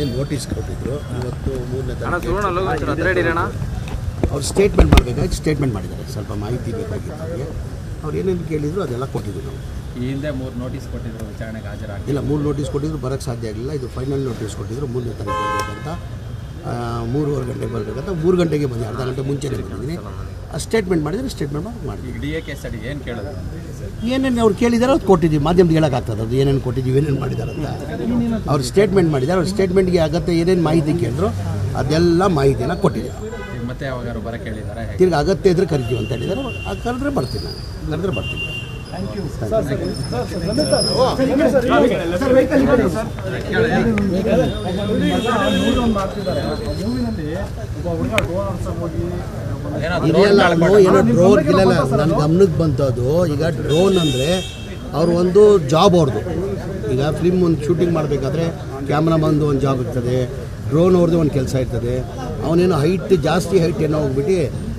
ಹಿಂದೆ ನೋಟಿಸ್ ಕೊಟ್ಟಿದ್ರು. ಇವತ್ತು ಮೂರನೇ ಅಣ್ಣ ತಾರೀಕು ಅವ್ರು ಸ್ಟೇಟ್ಮೆಂಟ್ ಮಾಡಬೇಕಾಗಿ ಸ್ಟೇಟ್ಮೆಂಟ್ ಮಾಡಿದ್ದಾರೆ. ಸ್ವಲ್ಪ ಮಾಹಿತಿ ಬೇಕಾಗಿತ್ತು ಅವ್ರಿಗೆ ಅವ್ರು ಏನೇನು ಕೇಳಿದ್ರು ಅದೆಲ್ಲ ಕೊಟ್ಟಿದ್ರು ನಾವು. ಈ ಹಿಂದೆ ಮೂರು ನೋಟಿಸ್ ಕೊಟ್ಟಿದ್ರು ವಿಚಾರಣೆಗೆ ಹಾಜರಾಗಿ. ಇಲ್ಲ ಮೂರು ನೋಟಿಸ್ ಕೊಟ್ಟಿದ್ರು ಬರೋಕ್ಕೆ ಸಾಧ್ಯ ಆಗಲಿಲ್ಲ. ಇದು ಫೈನಲ್ ನೋಟಿಸ್ ಕೊಟ್ಟಿದ್ರು ಮೂರನೇ ತಾರೀಕು ಬರಬೇಕಂತ. ಆ, ಮೂರುವರೆ ಗಂಟೆಗೆ ಬರಬೇಕಂತ. ಮೂರು ಗಂಟೆಗೆ ಬಂದೆ ಅರ್ಧ ಗಂಟೆ ಮುಂಚೆನೇ ಬಂದಿದ್ದೀನಿ. ಆ ಸ್ಟೇಟ್ಮೆಂಟ್ ಮಾಡಿದರೆ ಸ್ಟೇಟ್ಮೆಂಟ್ ಮಾಡಿ ಮಾಡಿದ್ವಿ ಡಿ ಎ ಕೆ ಸರ್ ಏನು ಕೇಳಿದ್ರು ಏನೇನು ಅವ್ರು ಕೇಳಿದಾರೆ ಅದು ಕೊಟ್ಟಿದ್ದೀವಿ ಮಾಧ್ಯಮದಲ್ಲಿ ಹೇಳೋಕ್ಕಾಗ್ತದೆ ಅದು ಏನೇನು ಕೊಟ್ಟಿದ್ದೀವಿ ಏನೇನು ಮಾಡಿದಾರೆ ಅಂತ ಅವ್ರು ಸ್ಟೇಟ್ಮೆಂಟ್ ಮಾಡಿದ್ದಾರೆ ಅವ್ರ ಸ್ಟೇಟ್ಮೆಂಟ್ಗೆ ಅಗತ್ಯ ಏನೇನು ಮಾಹಿತಿ ಕೇಳಿದ್ರು ಅದೆಲ್ಲ ಮಾಹಿತಿಯನ್ನು ಕೊಟ್ಟಿದ್ದೀವಿ ಮತ್ತೆ ಯಾವಾಗಾರು ಬರ ಕೇಳಿದ್ದಾರೆ ಹೇಗೆ ತಿರ್ಗಿ ಅಗತ್ಯ ಇದ್ರೆ ಕರಿತೀವಿ ಅಂತ ಹೇಳಿದಾರೆ ಆ ಕರೆದ್ರೆ ಬರ್ತೀನಿ ನಾನು ಕರೆದ್ರೆ ಬರ್ತೀನಿ ಇದೆಯಲ್ಲ ಅವ್ನು ಏನೋ ಡ್ರೋನ್ ಇಲ್ಲ ನನ್ನ ಗಮನಕ್ಕೆ ಬಂತು ಅದು ಈಗ ಡ್ರೋನ್ ಅಂದರೆ ಅವ್ರು ಒಂದು ಜಾಬ್ ಅವ್ರದ್ದು ಈಗ ಫಿಲ್ಮ್ ಒಂದು ಶೂಟಿಂಗ್ ಮಾಡಬೇಕಾದ್ರೆ ಕ್ಯಾಮ್ರಾಮನ್ದು ಒಂದು ಜಾಬ್ ಇರ್ತದೆ. ಡ್ರೋನ್ ಅವ್ರದ್ದು ಒಂದು ಕೆಲಸ ಇರ್ತದೆ. ಅವನೇನೋ ಹೈಟ್ ಜಾಸ್ತಿ ಹೈಟ್ ಏನೋ ಹೋಗ್ಬಿಟ್ಟು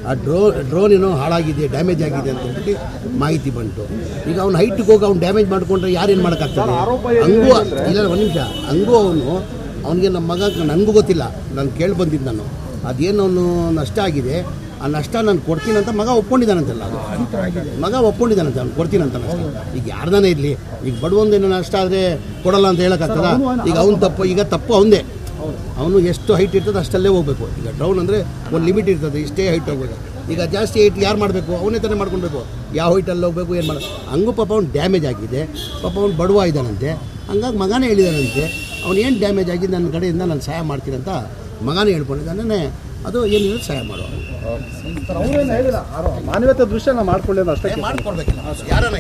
ಆ ಡ್ರೋ ಡ್ರೋನ್ ಏನೋ ಹಾಳಾಗಿದೆ ಡ್ಯಾಮೇಜ್ ಆಗಿದೆ ಅಂತ ಹೇಳ್ಬಿಟ್ಟು ಮಾಹಿತಿ ಬಂತು. ಈಗ ಅವ್ನು ಹೈಟ್ಗೆ ಹೋಗಿ ಅವ್ನು ಡ್ಯಾಮೇಜ್ ಮಾಡ್ಕೊಂಡ್ರೆ ಯಾರೇನು ಮಾಡೋಕ್ಕಾಗ್ತದೆ? ಹಂಗೂ ಇಲ್ಲ ಒಂದು ನಿಮಿಷ. ಹಂಗೂ ಅವನು ಅವನಿಗೆ ನಮ್ಮ ಮಗ ನನಗೂ ಗೊತ್ತಿಲ್ಲ. ನಾನು ಕೇಳಿ ಬಂದಿದ್ದು ನಾನು. ಅದೇನು ಅವನು ನಷ್ಟ ಆಗಿದೆ. ಆ ನಷ್ಟ ನಾನು ಕೊಡ್ತೀನಂತ ಅಂತ ಮಗ ಒಪ್ಕೊಂಡಿದ್ದಾನಂತಲ್ಲ ಅದು. ಮಗ ಒಪ್ಕೊಂಡಿದ್ದಾನಂತ ಅವ್ನು ಕೊಡ್ತೀನಿ ಅಂತ ನಷ್ಟ ಈಗ ಯಾರ್ದಾನೆ ಇರಲಿ ಈಗ ಬಡವೊಂದೇನೋ ನಷ್ಟ ಆದರೆ ಕೊಡಲ್ಲ ಅಂತ ಹೇಳೋಕ್ಕಾಗ್ತದ? ಈಗ ಅವ್ನು ತಪ್ಪು ಈಗ ತಪ್ಪು ಅವನದೇ ಅವನು ಎಷ್ಟು ಹೈಟ್ ಇರ್ತದೆ ಅಷ್ಟಲ್ಲೇ ಹೋಗ್ಬೇಕು. ಈಗ ಡೌನ್ ಅಂದರೆ ಒಂದು ಲಿಮಿಟ್ ಇರ್ತದೆ ಇಷ್ಟೇ ಹೈಟ್ ಹೋಗ್ಬೇಕು. ಈಗ ಜಾಸ್ತಿ ಹೈಟ್ ಯಾರು ಮಾಡಬೇಕು? ಅವನೇ ತಾನೇ ಮಾಡ್ಕೊಳ್ಬೇಕು ಯಾವ ಹೈಟಲ್ಲಿ ಹೋಗಬೇಕು ಏನು ಮಾಡ ಹಂಗೂ ಪಾಪ ಅವ್ನು ಡ್ಯಾಮೇಜ್ ಆಗಿದೆ. ಪಾಪ ಅವ್ನು ಬಡವ ಇದ್ದಾನಂತೆ. ಹಂಗಾಗಿ ಮಗನೇ ಹೇಳಿದಾನಂತೆ ಅವನೇನು ಏನು ಡ್ಯಾಮೇಜ್ ಆಗಿದೆ ನನ್ನ ಕಡೆಯಿಂದ ನಾನು ಸಹಾಯ ಮಾಡ್ತೀನಿ ಅಂತ ಮಗನೇ ಹೇಳ್ಕೊಂಡಿದ್ದಾನೆ. ಅದು ಏನಿಲ್ಲ ಸಹಾಯ ಮಾಡುವ. ಮಾನವೀಯತೆ ದೃಶ್ಯ ನಾವು ಮಾನವೀಯತೆ ದೃಶ್ಯನ ಮಾಡ್ಕೊಳ್ಳಿ ಅಷ್ಟೇ ಮಾಡ್ಕೊಡ್ಬೇಕಿಲ್ಲ. ಯಾರನ್ನ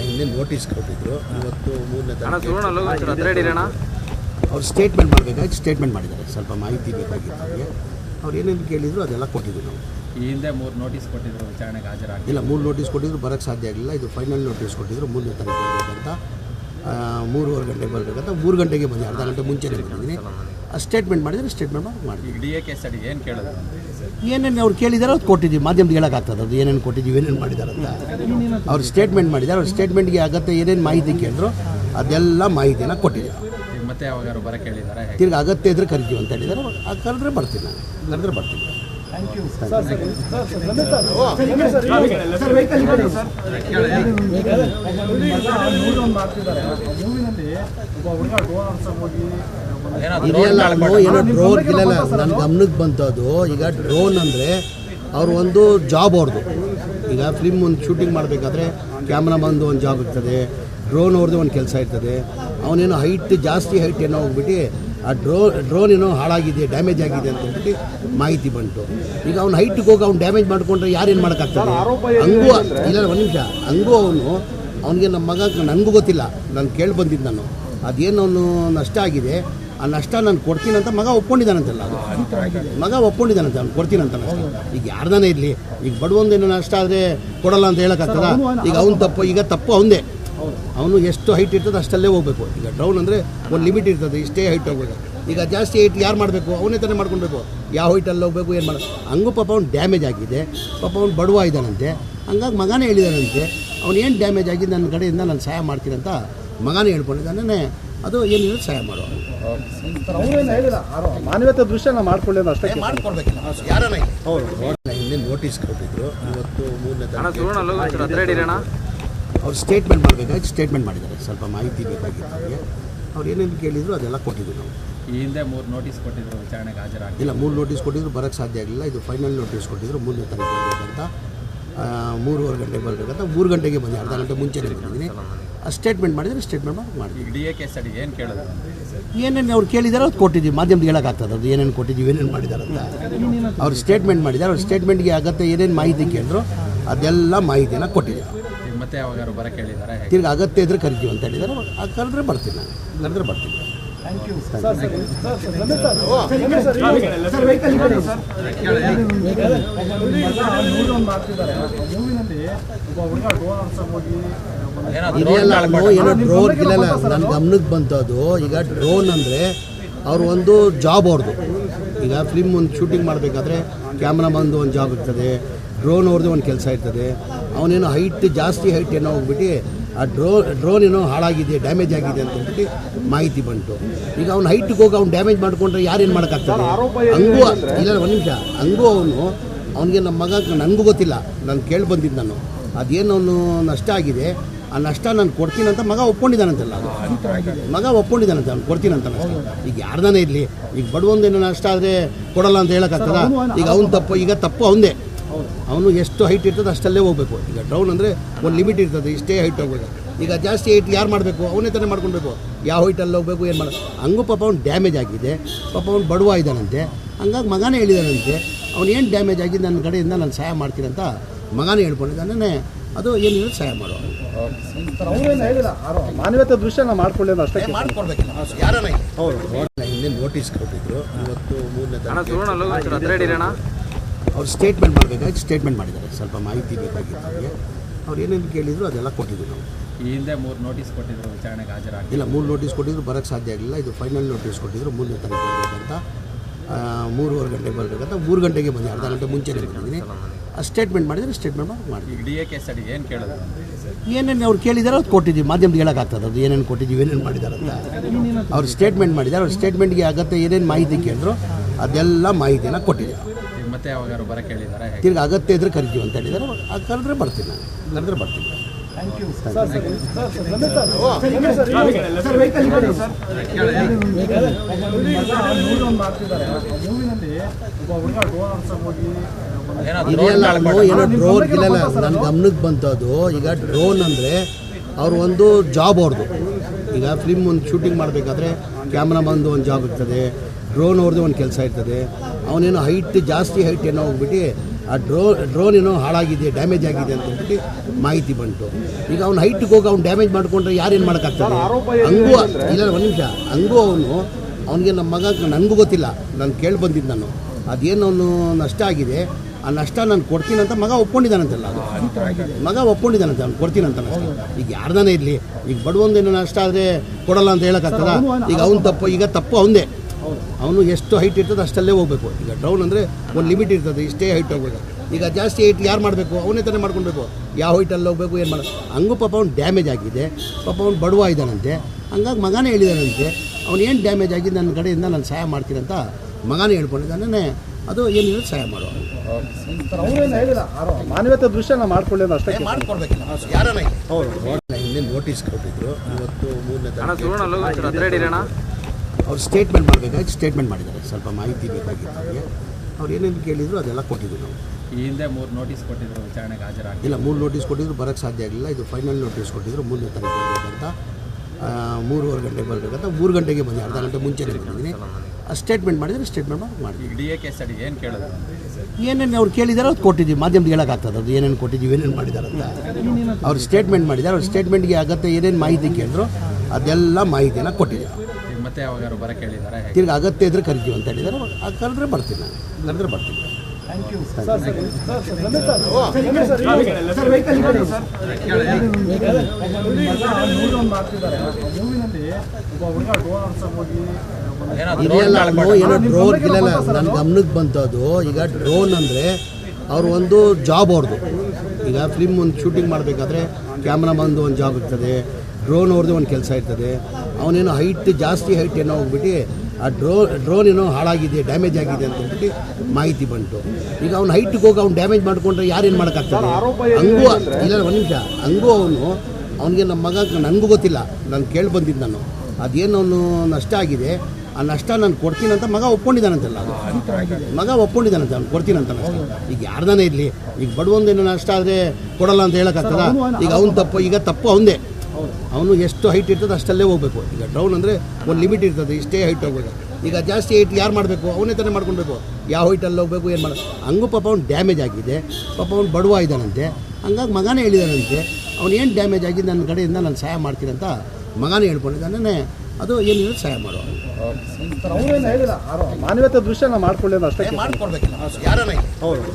ಹಿಂದೆ. ನೋಟಿಸ್ ಕೊಟ್ಟಿದ್ರು. ಇವತ್ತು ಮೂರನೇ ಅವ್ರು ಸ್ಟೇಟ್ಮೆಂಟ್ ಮಾಡಬೇಕಾಗಿ ಸ್ಟೇಟ್ಮೆಂಟ್ ಮಾಡಿದ್ದಾರೆ. ಸ್ವಲ್ಪ ಮಾಹಿತಿ ಬೇಕಾಗಿತ್ತು. ಅವ್ರಿಗೆ ಅವ್ರು ಏನೇನು ಕೇಳಿದ್ರು ಅದೆಲ್ಲ ಕೊಟ್ಟಿದ್ವಿ ನಾವು. ಈ ಹಿಂದೆ ಮೂರು ನೋಟಿಸ್ ಕೊಟ್ಟಿದ್ರು ವಿಚಾರಣೆಗೆ ಹಾಜರಾಗಿ. ಇಲ್ಲ ಮೂರು ನೋಟಿಸ್ ಕೊಟ್ಟಿದ್ರು ಬರೋಕ್ಕೆ ಸಾಧ್ಯ ಆಗಲಿಲ್ಲ. ಇದು ಫೈನಲ್ ನೋಟಿಸ್ ಕೊಟ್ಟಿದ್ರು ಮೂರನೇ ತಾರೀಕು ಬರಬೇಕಂತ ಆ, ಮೂರುವರೆ ಗಂಟೆಗೆ ಬರಬೇಕಂತ ಮೂರು ಗಂಟೆಗೆ ಬಂದೆ. ಅರ್ಧ ಗಂಟೆ ಮುಂಚೆ ಬಂದಿದ್ದೀನಿ. ಆ ಸ್ಟೇಟ್ಮೆಂಟ್ ಮಾಡಿದರೆ ಸ್ಟೇಟ್ಮೆಂಟ್ ಮಾಡಿ ಮಾಡಿದ್ವಿ ಡಿ ಎ ಏನು ಏನೇನು ಅವ್ರು ಕೇಳಿದಾರೆ ಅದು ಕೊಟ್ಟಿದ್ದೀವಿ. ಮಾಧ್ಯಮದ ಹೇಳೋಕ್ಕಾಗ್ತದೆ ಅದು. ಏನೇನು ಕೊಟ್ಟಿದ್ದೀವಿ ಏನೇನು ಮಾಡಿದ್ದಾರೆ ಅಂತ. ಅವ್ರು ಸ್ಟೇಟ್ಮೆಂಟ್ ಮಾಡಿದ್ದಾರೆ ಅವ್ರು ಸ್ಟೇಟ್ಮೆಂಟ್ಗೆ ಅಗತ್ಯ ಏನೇನು ಮಾಹಿತಿ ಕೇಳಿದ್ರು ಅದೆಲ್ಲ ಮಾಹಿತಿನ ಕೊಟ್ಟಿದ್ದೀವಿ. ಮತ್ತೆ ಯಾವಾಗಾರು ಅವರು ಬರೋಕ್ಕೆ ಹೇಳಿದ್ದಾರೆ ತಿರ್ಗಿ ಅಗತ್ಯ ಇದ್ರೆ ಕರಿತೀವಿ ಅಂತ ಹೇಳಿದ್ದಾರೆ ಆ ಕರೆದ್ರೆ ಬರ್ತೀನಿ ನಾನು. ಕರೆದ್ರೆ ಬರ್ತೀನಿ. ಏನೋ ಡ್ರೋನ್ ಇಲ್ಲ ನನ್ನ ಗಮನಕ್ಕೆ ಬಂತು ಈಗ ಡ್ರೋನ್ ಅಂದರೆ ಅವ್ರು ಒಂದು ಜಾಬ್ ಅವ್ರದ್ದು ಈಗ ಫಿಲ್ಮ್ ಒಂದು ಶೂಟಿಂಗ್ ಮಾಡಬೇಕಾದ್ರೆ ಬಂದು ಒಂದು ಜಾಬ್ ಇರ್ತದೆ ಡ್ರೋನ್ ಅವ್ರದ್ದು ಒಂದು ಕೆಲಸ ಇರ್ತದೆ. ಅವನೇನೋ ಹೈಟ್ ಜಾಸ್ತಿ ಹೈಟ್ ಏನೋ ಹೋಗ್ಬಿಟ್ಟು ಆ ಡ್ರೋ ಡ್ರೋನ್ ಏನೋ ಹಾಳಾಗಿದೆ ಡ್ಯಾಮೇಜ್ ಆಗಿದೆ ಅಂತ ಹೇಳಿ ಮಾಹಿತಿ ಬಂತು. ಈಗ ಅವ್ನು ಹೈಟ್ಗೆ ಹೋಗಿ ಅವ್ನು ಡ್ಯಾಮೇಜ್ ಮಾಡಿಕೊಂಡ್ರೆ ಯಾರೇನು ಮಾಡೋಕ್ಕಾಗ್ತದೆ? ಹಂಗೂ, ಇಲ್ಲ, ಒಂದು ನಿಮಿಷ. ಹಂಗೂ ಅವನು, ಅವನಿಗೆ ನಮ್ಮ ಮಗ, ನನಗೂ ಗೊತ್ತಿಲ್ಲ. ನಾನು ಕೇಳಿ ಬಂದಿದ್ದು ನಾನು. ಅದೇನು ಅವನು ನಷ್ಟ ಆಗಿದೆ? ಆ ನಷ್ಟ ನಾನು ಕೊಡ್ತೀನಿ ಅಂತ ಮಗ ಒಪ್ಕೊಂಡಿದ್ದಾನಂತಲ್ಲ ಅದು. ಮಗ ಒಪ್ಕೊಂಡಿದ್ದಾನಂತ, ಅವ್ನು ಕೊಡ್ತೀನಂತ ನಷ್ಟ. ಈಗ ಯಾರ್ದಾನೇ ಇರಲಿ? ಈಗ ಬಡವೊಂದೇನೋ ನಷ್ಟ ಆದರೆ ಕೊಡಲ್ಲ ಅಂತ ಹೇಳೋಕ್ಕಾಗ್ತದ? ಈಗ ಅವ್ನು ತಪ್ಪು, ಈಗ ತಪ್ಪು ಅವನದೇ. ಅವನು ಎಷ್ಟು ಹೈಟ್ ಇರ್ತದೆ ಅಷ್ಟಲ್ಲೇ ಹೋಗಬೇಕು. ಈಗ ಡ್ರೌನ್ ಅಂದರೆ ಒಂದು ಲಿಮಿಟ್ ಇರ್ತದೆ ಇಷ್ಟೇ ಹೈಟ್ ಹೋಗ್ಬೇಕು. ಈಗ ಜಾಸ್ತಿ ಹೈಟ್ ಯಾರು ಮಾಡಬೇಕು? ಅವನೇ ತಾನೇ ಮಾಡ್ಕೊಳ್ಬೇಕು ಯಾವ ಹೈಟಲ್ಲಿ ಹೋಗಬೇಕು ಏನು ಮಾಡ ಹಂಗೂ ಪಾಪ ಅವ್ನು ಡ್ಯಾಮೇಜ್ ಆಗಿದೆ. ಪಾಪ ಅವ್ನು ಬಡವ ಇದ್ದಾನಂತೆ ಹಂಗಾಗಿ ಮಗನೇ ಹೇಳಿದಾನಂತೆ. ಅವ್ನು ಏನು ಡ್ಯಾಮೇಜ್ ಆಗಿದೆ ನನ್ನ ಕಡೆಯಿಂದ ನಾನು ಸಹಾಯ ಮಾಡ್ತೀನಿ ಅಂತ ಮಗನೇ ಹೇಳ್ಕೊಂಡಿದ್ದಾನೆ. ಅದು ಏನಿಲ್ಲ ಸಹಾಯ ಮಾಡುವ. ಅವ್ರೇನು ಹೇಳಿಲ್ಲ? ಆರೋ- ಮಾನವೀಯತೆ ದೃಶ್ಯನ ಮಾಡ್ಕೊಳ್ಳಿ ಅಷ್ಟೇ ಮಾಡ್ಕೊಡ್ಬೇಕಿಲ್ಲ ಯಾರನ್ನ ಹಿಂದೆ. ನೋಟಿಸ್ ಕೊಟ್ಟಿದ್ರು. ಇವತ್ತು ಮೂರನೇ ತಾರೀಕು. ಅವ್ರು ಸ್ಟೇಟ್ಮೆಂಟ್ ಮಾಡಬೇಕಾಗಿ ಸ್ಟೇಟ್ಮೆಂಟ್ ಮಾಡಿದ್ದಾರೆ. ಸ್ವಲ್ಪ ಮಾಹಿತಿ ಬೇಕಾಗಿತ್ತು ನಮಗೆ. ಅವ್ರು ಏನೇನು ಕೇಳಿದ್ರು ಅದೆಲ್ಲ ಕೊಟ್ಟಿದ್ವಿ ನಾವು. ಈ ಹಿಂದೆ ಮೂರು ನೋಟಿಸ್ ಕೊಟ್ಟಿದ್ರು ವಿಚಾರಣೆಗೆ ಹಾಜರಾಗಿ. ಇಲ್ಲ ಮೂರು ನೋಟಿಸ್ ಕೊಟ್ಟಿದ್ರು ಬರೋಕ್ಕೆ ಸಾಧ್ಯ ಆಗಲಿಲ್ಲ. ಇದು ಫೈನಲ್ ನೋಟಿಸ್ ಕೊಟ್ಟಿದ್ರು ಮೂರನೇ ತಾರೀಕು ಬರಬೇಕಂತ. ಮೂರುವರೆ ಗಂಟೆಗೆ ಬರಬೇಕಂತ. ಮೂರು ಗಂಟೆಗೆ ಬಂದೆ ಅರ್ಧ ಗಂಟೆ ಮುಂಚೆನೇ ಬಂದಿದ್ದೀನಿ. ಆ ಸ್ಟೇಟ್ಮೆಂಟ್ ಮಾಡಿದರೆ ಸ್ಟೇಟ್ಮೆಂಟ್ ಮಾಡಿ ಡಿ ಎ ಕೇಸ್ ಸರಿ ಏನು ಕೇಳಿದ್ರು? ಏನೇನು ಅವ್ರು ಕೇಳಿದಾರೆ ಅದು ಕೊಟ್ಟಿದ್ದೀವಿ. ಮಾಧ್ಯಮದ ಹೇಳೋಕ್ಕಾಗ್ತದೆ ಅದು. ಏನೇನು ಕೊಟ್ಟಿದ್ದೀವಿ ಏನೇನು ಮಾಡಿದ್ದಾರೆ ಅಂತ. ಅವ್ರು ಸ್ಟೇಟ್ಮೆಂಟ್ ಮಾಡಿದ್ದಾರೆ. ಅವ್ರ ಸ್ಟೇಟ್ಮೆಂಟ್ಗೆ ಆಗತ್ತೆ ಏನೇನು ಮಾಹಿತಿ ಕೇಳಿದ್ರು ಅದೆಲ್ಲ ಮಾಹಿತಿಯನ್ನು ಕೊಟ್ಟಿದ್ದೀವಿ. ಮತ್ತೆ ಬರಕ್ಕೆ ಕೇಳಿದ್ದಾರೆ ತಿರ್ಗಿ ಅಗತ್ಯ ಇದ್ರೆ ಕರಿತೀವಿ ಅಂತ ಹೇಳಿದ್ದಾರೆ ಆ ಕರೆದ್ರೆ ಬರ್ತೀನಿ ನಾನು ಕರೆದ್ರೆ ಬರ್ತೀನಿ ಏನೋ ಡ್ರೋನ್ ಸರ್. ನನ್ನ ಗಮನಕ್ಕೆ ಬಂತು ಅದು? ಈಗ ಡ್ರೋನ್ ಅಂದರೆ ಅವ್ರ ಒಂದು ಜಾಬ್ ಅವ್ರದ್ದು ಈಗ ಫಿಲ್ಮ್ ಒಂದು ಶೂಟಿಂಗ್ ಮಾಡಬೇಕಾದ್ರೆ ಕ್ಯಾಮ್ರಾ ಬಂದು ಒಂದು ಜಾಬ್ ಇರ್ತದೆ. ಡ್ರೋನ್ ಅವ್ರದ್ದು ಒಂದು ಕೆಲಸ ಇರ್ತದೆ. ಅವನೇನೋ ಹೈಟ್ ಜಾಸ್ತಿ ಹೈಟ್ ಏನೋ ಹೋಗ್ಬಿಟ್ಟು ಆ ಡ್ರೋ ಡ್ರೋನ್ ಏನೋ ಹಾಳಾಗಿದೆ ಡ್ಯಾಮೇಜ್ ಆಗಿದೆ ಅಂತ ಹೇಳ್ಬಿಟ್ಟು ಮಾಹಿತಿ ಬಂತು. ಈಗ ಅವ್ನು ಹೈಟ್ಗೆ ಹೋಗಿ ಅವ್ನು ಡ್ಯಾಮೇಜ್ ಮಾಡಿಕೊಂಡ್ರೆ ಯಾರೇನು ಮಾಡೋಕ್ಕಾಗ್ತದೆ? ಹಂಗೂ ಇಲ್ಲ ಒಂದು ನಿಮಿಷ. ಹಂಗೂ ಅವನು ಅವನಿಗೆ ನಮ್ಮ ಮಗ ನನಗೂ ಗೊತ್ತಿಲ್ಲ. ನಾನು ಕೇಳಿ ಬಂದಿದ್ದು ನಾನು. ಅದೇನು ಅವನು ನಷ್ಟ ಆಗಿದೆ ಆ ನಷ್ಟ ನಾನು ಕೊಡ್ತೀನಿ ಅಂತ ಮಗ ಒಪ್ಕೊಂಡಿದ್ದಾನಂತಲ್ಲ ಅದು. ಮಗ ಒಪ್ಕೊಂಡಿದ್ದಾನಂತ ಅವ್ನು ಕೊಡ್ತೀನಂತ ನಷ್ಟ ಈಗ ಯಾರ್ದಾನೆ ಇರಲಿ ಈಗ ಬಡವೊಂದೇನೋ ನಷ್ಟ ಆದರೆ ಕೊಡಲ್ಲ ಅಂತ ಹೇಳೋಕ್ಕಾಗ್ತದ? ಈಗ ಅವ್ನು ತಪ್ಪು ಈಗ ತಪ್ಪು ಅವನದೇ. ಅವನು ಎಷ್ಟು ಹೈಟ್ ಇರ್ತದೆ ಅಷ್ಟಲ್ಲೇ ಹೋಗಬೇಕು. ಈಗ ಡ್ರೌನ್ ಅಂದರೆ ಒಂದು ಲಿಮಿಟ್ ಇರ್ತದೆ ಇಷ್ಟೇ ಹೈಟ್ ಹೋಗ್ಬೇಕು. ಈಗ ಜಾಸ್ತಿ ಹೈಟ್ ಯಾರು ಮಾಡಬೇಕು? ಅವನೇ ತಾನೇ ಮಾಡ್ಕೊಳ್ಬೇಕು ಯಾವ ಹೈಟಲ್ಲಿ ಹೋಗಬೇಕು ಏನು ಮಾಡೋದು ಹಂಗೂ ಪಾಪ ಅವ್ನು ಡ್ಯಾಮೇಜ್ ಆಗಿದೆ. ಪಾಪ ಅವ್ನು ಬಡವ ಇದ್ದಾನಂತೆ. ಹಂಗಾಗಿ ಮಗನೇ ಹೇಳಿದಾನಂತೆ. ಅವ್ನು ಏನು ಡ್ಯಾಮೇಜ್ ಆಗಿದೆ ನನ್ನ ಕಡೆಯಿಂದ ನಾನು ಸಹಾಯ ಮಾಡ್ತೀನಿ ಅಂತ ಮಗನೇ ಹೇಳ್ಕೊಂಡಿದ್ದಾನೆ ಅದು ಏನಿಲ್ಲ ಸಹಾಯ ಮಾಡುವ. ಸರ್ ಅವ್ರೇನು ಹೇಳಿಲ್ಲ ಯಾರೋ ಮಾನವೀಯತೆ ದೃಶ್ಯನ ಮಾಡ್ಕೊಳ್ಳಿ ಅಷ್ಟೇ ಮಾಡ್ಕೊಡ್ಬೇಕಿಲ್ಲ. ಯಾರನ್ನ ಹೌದು. ಹಿಂದೆ ನೋಟಿಸ್ ಕೊಟ್ಟಿದ್ರು. ಇವತ್ತು ಮೂರನೇ ಅಣ್ಣ ತಾರೀಕು ಅವ್ರು ಸ್ಟೇಟ್ಮೆಂಟ್ ಮಾಡಬೇಕಾಗಿ ಸ್ಟೇಟ್ಮೆಂಟ್ ಮಾಡಿದ್ದಾರೆ. ಸ್ವಲ್ಪ ಮಾಹಿತಿ ಬೇಕಾಗಿತ್ತು ಅವ್ರಿಗೆ ಅವ್ರು ಏನೇನು ಕೇಳಿದ್ರು ಅದೆಲ್ಲ ಕೊಟ್ಟಿದ್ದೀವಿ ನಾವು. ಈ ಹಿಂದೆ ಮೂರು ನೋಟಿಸ್ ಕೊಟ್ಟಿದ್ರು ವಿಚಾರಣೆಗೆ ಹಾಜರಾಗಿ. ಇಲ್ಲ ಮೂರು ನೋಟಿಸ್ ಕೊಟ್ಟಿದ್ರು ಬರೋಕ್ಕೆ ಸಾಧ್ಯ ಆಗಲಿಲ್ಲ. ಇದು ಫೈನಲ್ ನೋಟಿಸ್ ಕೊಟ್ಟಿದ್ರು ಮೂರನೇ ತಾರೀಕು ಬರಬೇಕಂತ ಮೂರುವರೆ ಗಂಟೆಗೆ ಬರಬೇಕಂತ. ಮೂರು ಗಂಟೆಗೆ ಬಂದೆ ಅರ್ಧ ಗಂಟೆ ಮುಂಚೆ ಬಂದಿದ್ದೀನಿ. ಆ ಸ್ಟೇಟ್ಮೆಂಟ್ ಮಾಡಿದರೆ ಸ್ಟೇಟ್ಮೆಂಟ್ ಮಾಡಿ ಮಾಡಿದ್ವಿ. ಈಗ ಡಿ ಎ ಕೇಸ್ ಏನು ಕೇಳಿದ್ರು? ಏನೇನು ಅವ್ರು ಕೇಳಿದಾರೆ ಅದು ಕೊಟ್ಟಿದ್ದೀವಿ. ಮಾಧ್ಯಮದ ಹೇಳೋಕ್ಕಾಗ್ತದೆ ಅದು ಏನೇನು ಕೊಟ್ಟಿದ್ದೀವಿ ಏನೇನು ಮಾಡಿದ್ದಾರೆ ಅಂತ. ಅವ್ರು ಸ್ಟೇಟ್ಮೆಂಟ್ ಮಾಡಿದ್ದಾರೆ. ಅವ್ರು ಸ್ಟೇಟ್ಮೆಂಟ್ಗೆ ಅಗತ್ಯ ಏನೇನು ಮಾಹಿತಿ ಕೇಳಿದ್ರು ಅದೆಲ್ಲ ಮಾಹಿತಿಯನ್ನು ಕೊಟ್ಟಿದ್ದೀವಿ. ಈಗ ಮತ್ತೆ ಬರಕ್ಕೆ ಕೇಳಿದ್ದಾರೆ ತಿರ್ಗಿ ಅಗತ್ಯ ಇದ್ರೆ ಕರಿತೀವಿ ಅಂತ ಹೇಳಿದ್ದಾರೆ ಅದು ಕರೆದ್ರೆ ಬರ್ತೀನಿ ನಾನು ಕರೆದ್ರೆ ಬರ್ತೀನಿ ಏನೋ ಡ್ರೋನ್ ಇಲ್ಲ ನನ್ನ ಗಮನಕ್ಕೆ ಬಂತು ಅದು ಈಗ ಡ್ರೋನ್ ಅಂದರೆ ಅವ್ರ ಒಂದು ಜಾಬ್ ಅವ್ರದ್ದು ಈಗ ಫಿಲ್ಮ್ ಒಂದು ಶೂಟಿಂಗ್ ಮಾಡಬೇಕಾದ್ರೆ ಬಂದು ಒಂದು ಜಾಬ್ ಇರ್ತದೆ ಡ್ರೋನ್ ಅವ್ರದ್ದು ಒಂದು ಕೆಲಸ ಇರ್ತದೆ. ಅವನೇನೋ ಹೈಟ್ ಜಾಸ್ತಿ ಹೈಟ್ ಏನೋ ಹೋಗ್ಬಿಟ್ಟು ಆ ಡ್ರೋ ಡ್ರೋನ್ ಏನೋ ಹಾಳಾಗಿದೆ ಡ್ಯಾಮೇಜ್ ಆಗಿದೆ ಅಂತ ಹೇಳ್ಬಿಟ್ಟು ಮಾಹಿತಿ ಬಂತು. ಈಗ ಅವ್ನು ಹೈಟ್ಗೆ ಹೋಗಿ ಅವ್ನು ಡ್ಯಾಮೇಜ್ ಮಾಡ್ಕೊಂಡ್ರೆ ಯಾರೇನು ಮಾಡೋಕ್ಕಾಗ್ತದೆ? ಹಂಗೂ ಇಲ್ಲ ಒಂದು ನಿಮಿಷ. ಹಂಗೂ ಅವನು ಅವನಿಗೆ ನಮ್ಮ ಮಗ ನನಗೂ ಗೊತ್ತಿಲ್ಲ. ನಾನು ಕೇಳಿ ಬಂದಿದ್ದು ನಾನು. ಅದೇನು ಅವನು ನಷ್ಟ ಆಗಿದೆ? ಆ ನಷ್ಟ ನಾನು ಕೊಡ್ತೀನಂತ ಅಂತ ಮಗ ಒಪ್ಕೊಂಡಿದ್ದಾನಂತಲ್ಲ ಅದು. ಮಗ ಒಪ್ಕೊಂಡಿದ್ದಾನಂತೆ ಅವ್ನು ಕೊಡ್ತೀನಂತ ನಷ್ಟ. ಈಗ ಯಾರ್ದಾನೇ ಇರಲಿ ಈಗ ಬಡವೊಂದೇನು ನಷ್ಟ ಆದರೆ ಕೊಡಲ್ಲ ಅಂತ ಹೇಳೋಕ್ಕಾಗ್ತದ? ಈಗ ಅವ್ನು ತಪ್ಪು ಈಗ ತಪ್ಪು ಅವನದೇ ಅವನು ಎಷ್ಟು ಹೈಟ್ ಇರ್ತದೆ ಅಷ್ಟಲ್ಲೇ ಹೋಗ್ಬೇಕು. ಈಗ ಡ್ರೌನ್ ಅಂದರೆ ಒಂದು ಲಿಮಿಟ್ ಇರ್ತದೆ ಇಷ್ಟೇ ಹೈಟ್ ಹೋಗ್ಬೇಕು. ಈಗ ಜಾಸ್ತಿ ಹೈಟ್ ಯಾರು ಮಾಡಬೇಕು? ಅವನೇ ತಾನೇ ಮಾಡ್ಕೊಳ್ಬೇಕು ಯಾವ ಹೈಟಲ್ಲಿ ಹೋಗ್ಬೇಕು ಏನು ಮಾಡ ಹಂಗೂ ಪಾಪ ಅವ್ನು ಡ್ಯಾಮೇಜ್ ಆಗಿದೆ. ಪಾಪ ಅವ್ನು ಬಡವ ಇದ್ದಾನಂತೆ. ಹಂಗಾಗಿ ಮಗನೇ ಹೇಳಿದಾನಂತೆ. ಅವ್ನು ಏನು ಡ್ಯಾಮೇಜ್ ಆಗಿದೆ ನನ್ನ ಕಡೆಯಿಂದ ನಾನು ಸಹಾಯ ಮಾಡ್ತೀನಿ ಅಂತ ಮಗನೇ ಹೇಳ್ಕೊಂಡಿದ್ದಾನೆ. ಅದು ಏನಿಲ್ಲ ಸಹಾಯ ಮಾಡುವ. ಮಾನವೀಯತೆ ದೃಶ್ಯನ ಮಾಡ್ಕೊಳ್ಳಿ ಅಷ್ಟೇ ಮಾಡ್ಕೊಡ್ಬೇಕಿಲ್ಲ ಯಾರನ್ನ ಹೌದು ಹಿಂದೆ ನೋಟಿಸ್ ಕೊಟ್ಟಿದ್ರು ಇವತ್ತು ಮೂರನೇ ಅವ್ರು ಸ್ಟೇಟ್ಮೆಂಟ್ ಮಾಡಬೇಕಾಗಿ ಸ್ಟೇಟ್ಮೆಂಟ್ ಮಾಡಿದ್ದಾರೆ? ಸ್ವಲ್ಪ ಮಾಹಿತಿ ಬೇಕಾಗಿತ್ತು ನಮಗೆ. ಅವ್ರು ಏನೇನು ಕೇಳಿದ್ರು ಅದೆಲ್ಲ ಕೊಟ್ಟಿದ್ದೀವಿ ನಾವು. ಈ ಹಿಂದೆ ಮೂರು ನೋಟಿಸ್ ಕೊಟ್ಟಿದ್ರು ವಿಚಾರಣೆಗೆ ಹಾಜರಾಗಿ. ಇಲ್ಲ ಮೂರು ನೋಟಿಸ್ ಕೊಟ್ಟಿದ್ರು ಬರೋಕ್ಕೆ ಸಾಧ್ಯ ಆಗಲಿಲ್ಲ. ಇದು ಫೈನಲ್ ನೋಟಿಸ್ ಕೊಟ್ಟಿದ್ರು ಮೂರನೇ ತಾರೀಕು ಬರಬೇಕಂತ. ಮೂರುವರೆ ಗಂಟೆಗೆ ಬರಬೇಕಂತ. ಮೂರು ಗಂಟೆಗೆ ಬಂದೆ ಅರ್ಧ ಗಂಟೆ ಮುಂಚೆ ಬಂದಿದ್ದೀನಿ. ಆ ಸ್ಟೇಟ್ಮೆಂಟ್ ಮಾಡಿದರೆ ಸ್ಟೇಟ್ಮೆಂಟ್ ಮಾಡಿ ಮಾಡಿದ್ವಿ. ಡಿ ಎ ಕೇಸ್ ಅಡಿ ಏನು ಕೇಳಿದ್ರು ಏನೇನು ಅವ್ರು ಕೇಳಿದಾರೋ ಅದು ಕೊಟ್ಟಿದ್ದೀವಿ. ಮಾಧ್ಯಮದ ಹೇಳೋಕ್ಕಾಗ್ತದೆ ಅದು ಏನೇನು ಕೊಟ್ಟಿದ್ದೀವಿ ಏನೇನು ಮಾಡಿದ್ದಾರೆ ಅಂತ ಅವ್ರು ಸ್ಟೇಟ್ಮೆಂಟ್ ಮಾಡಿದ್ದಾರೆ. ಅವ್ರು ಸ್ಟೇಟ್ಮೆಂಟ್ಗೆ ಅಗತ್ಯ ಏನೇನು ಮಾಹಿತಿ ಕೇಳಿದ್ರು ಅದೆಲ್ಲ ಮಾಹಿತಿಯನ್ನು ಕೊಟ್ಟಿದ್ದೀವಿ. ಈಗ ಮತ್ತೆ ಬರಕ್ಕೆ ಹೇಳಿದ್ದಾರೆ ತಿರ್ಗಿ ಅಗತ್ಯ ಇದ್ರೆ ಕರಿತೀವಿ ಅಂತ ಹೇಳಿದ್ದಾರೆ. ಅದು ಕರೆದ್ರೆ ಬರ್ತೀನಿ ನಾನು. ಕರೆದ್ರೆ ಬರ್ತೀನಿ. ಏನೋ ಡ್ರೋನ್ ಇಲ್ಲ ನನ್ನ ಗಮನಕ್ಕೆ ಬಂತು ಅದು. ಈಗ ಡ್ರೋನ್ ಅಂದರೆ ಅವ್ರು ಒಂದು ಜಾಬ್ ಅವ್ರದ್ದು ಈಗ ಫಿಲ್ಮ್ ಒಂದು ಶೂಟಿಂಗ್ ಮಾಡಬೇಕಾದ್ರೆ ಕ್ಯಾಮ್ರಾಮನ್ದು ಒಂದು ಜಾಬ್ ಇರ್ತದೆ. ಡ್ರೋನ್ ಅವ್ರದ್ದು ಒಂದು ಕೆಲಸ ಇರ್ತದೆ. ಅವನೇನೋ ಹೈಟ್ ಜಾಸ್ತಿ ಹೈಟ್ ಏನೋ ಹೋಗ್ಬಿಟ್ಟು ಆ ಡ್ರೋ ಡ್ರೋನ್ ಏನೋ ಹಾಳಾಗಿದೆ ಡ್ಯಾಮೇಜ್ ಆಗಿದೆ ಅಂತ ಹೇಳ್ಬಿಟ್ಟು ಮಾಹಿತಿ ಬಂತು. ಈಗ ಅವ್ನು ಹೈಟ್ಗೆ ಹೋಗಿ ಅವ್ನು ಡ್ಯಾಮೇಜ್ ಮಾಡ್ಕೊಂಡ್ರೆ ಯಾರೇನು ಮಾಡೋಕ್ಕಾಗ್ತದೆ? ಹಂಗೂ ಇಲ್ಲ ಒಂದು ನಿಮಿಷ. ಹಂಗೂ ಅವನು ಅವನಿಗೆ ನಮ್ಮ ಮಗ ನನಗೂ ಗೊತ್ತಿಲ್ಲ. ನಾನು ಕೇಳಿ ಬಂದಿದ್ದು ನಾನು. ಅದೇನು ಅವನು ನಷ್ಟ ಆಗಿದೆ? ಆ ನಷ್ಟ ನಾನು ಕೊಡ್ತೀನಂತ ಮಗ ಒಪ್ಕೊಂಡಿದ್ದಾನಂತಲ್ಲ ಅದು. ಮಗ ಒಪ್ಕೊಂಡಿದ್ದಾನಂತೆ ಅವ್ನು ಕೊಡ್ತೀನಂತ ನಷ್ಟ. ಈಗ ಯಾರ್ದಾನೇ ಇರಲಿ? ಈಗ ಬಡವೊಂದೇನು ನಷ್ಟ ಆದರೆ ಕೊಡಲ್ಲ ಅಂತ ಹೇಳೋಕ್ಕಾಗ್ತದ? ಈಗ ಅವ್ನು ತಪ್ಪು ಈಗ ತಪ್ಪು ಅವನದೇ ಅವನು ಎಷ್ಟು ಹೈಟ್ ಇರ್ತದೆ ಅಷ್ಟಲ್ಲೇ ಹೋಗಬೇಕು. ಈಗ ಡ್ರೌನ್ ಅಂದರೆ ಒಂದು ಲಿಮಿಟ್ ಇರ್ತದೆ ಇಷ್ಟೇ ಹೈಟ್ ಹೋಗ್ಬೇಕು ಈಗ ಜಾಸ್ತಿ ಹೈಟ್ ಯಾರು ಮಾಡಬೇಕು? ಅವನೇ ತಾನೇ ಮಾಡ್ಕೊಳ್ಬೇಕು. ಯಾವ ಹೈಟಲ್ಲಿ ಹೋಗಬೇಕು ಏನು ಮಾಡ? ಹಂಗೂ ಪಾಪ ಅವ್ನು ಡ್ಯಾಮೇಜ್ ಆಗಿದೆ. ಪಾಪ ಅವ್ನು ಬಡವ ಇದ್ದಾನಂತೆ. ಹಂಗಾಗಿ ಮಗನೇ ಹೇಳಿದಾನಂತೆ. ಅವ್ನು ಏನು ಡ್ಯಾಮೇಜ್ ಆಗಿದೆ ನನ್ನ ಕಡೆಯಿಂದ ನಾನು ಸಹಾಯ ಮಾಡ್ತೀನಿ ಅಂತ ಮಗನೇ ಹೇಳ್ಕೊಂಡಿದ್ದಾನೆ. ಅದು ಏನಿಲ್ಲ ಸಹಾಯ ಮಾಡುವ. ಮಾನವೀಯತೆ ದೃಶ್ಯನ ಮಾಡ್ಕೊಳ್ಳಿ ಅಷ್ಟೇ ಮಾಡ್ಕೊಡ್ಬೇಕಿಲ್ಲ. ಯಾರನ್ನ ಹೌದು.